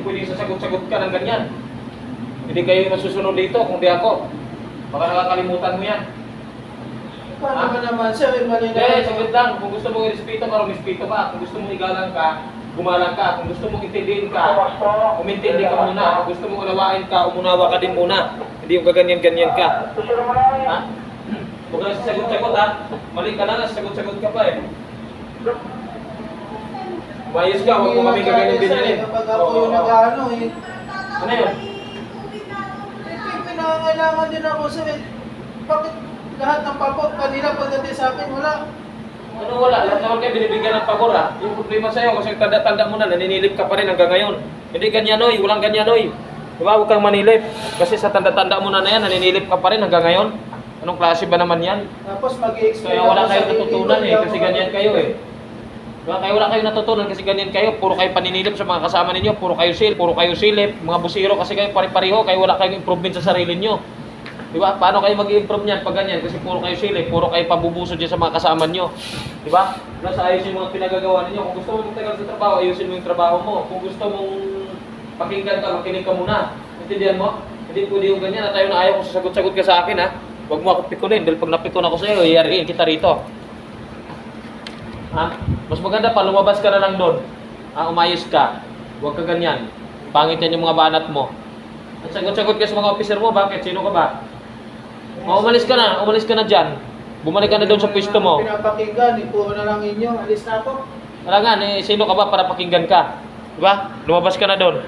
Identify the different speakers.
Speaker 1: hindi pwede sasagot-sagot ka ng ganyan. Hindi kayo masusunod dito kung di ako. Baka nakakalimutan mo yan.
Speaker 2: Paano ba naman, sir? Mali na.
Speaker 1: Hindi, saglit lang. Kung gusto mo i-respeto ka, respeto ka. Kung gusto mo igalang ka, gumalang ka. Kung gusto mo intindihin ka, umintindi ka muna. Kung gusto mo unawain ka, umunawa ka din muna. Hindi yung kaganyan-ganyan ka. Ha? Huwag ka sasagot-sagot ha. Mali ka na, sasagot-sagot ka pa eh. Mayos ka, huwag mo kami gaganyan-ganyan eh.
Speaker 2: Kapag ako yung nag-ano eh.
Speaker 1: Ano yun?
Speaker 2: Eh, pinangangailangan din ako, sir. eh. Bakit lahat ng papo kanila pagdating sa akin, wala.
Speaker 1: Ano wala? Lahat naman kayo binibigyan ng pagor ha. Yung problema sa'yo kasi tanda-tanda mo na, naninilip ka pa rin hanggang ngayon. Hindi ganyan oy, walang ganyan oy. Diba, huwag kang manilip. Kasi sa tanda-tanda mo na na yan, naninilip ka pa rin hanggang ngayon. Anong klase ba naman yan?
Speaker 2: Tapos mag-i-explain
Speaker 1: Kaya wala
Speaker 2: sa
Speaker 1: kayong natutunan
Speaker 2: hindi
Speaker 1: eh, kasi ganyan kayo eh. Diba? Kaya wala kayong natutunan kasi ganyan kayo. Puro kayo paninilip sa mga kasama ninyo, puro kayo sil, puro kayo silip, mga busiro kasi kayo pare-pareho, kayo wala kayong improvement sa sarili nyo. Di ba? Paano kayo mag-improve niyan pag ganyan? Kasi puro kayo silip, puro kayo pabubusod dyan sa mga kasama nyo. Di ba? Nasa ayusin mo ang pinagagawa ninyo. Kung gusto mo magtagal sa trabaho, ayusin mo yung trabaho mo. Kung gusto mong pakinggan ka, makinig ka muna. Intindihan mo? Hindi pwede yung ganyan na tayo na ayaw kung sasagot-sagot ka sa akin ha. Huwag mo ako pikunin dahil pag napikon ako sa iyo, iyariin kita rito. Ha? Mas maganda pa, lumabas ka na lang doon. Ha? Umayos ka. Huwag ka ganyan. Pangit yan yung mga banat mo. At sagot-sagot ka sa mga officer mo, bakit? Sino ka ba? O, umalis ka na, umalis ka na dyan. Bumalik ka na doon sa pwesto mo.
Speaker 2: Pinapakinggan, eh, puro na lang inyo. Alis na ako.
Speaker 1: Wala nga, eh, sino ka ba para pakinggan ka? Diba? Lumabas ka na doon.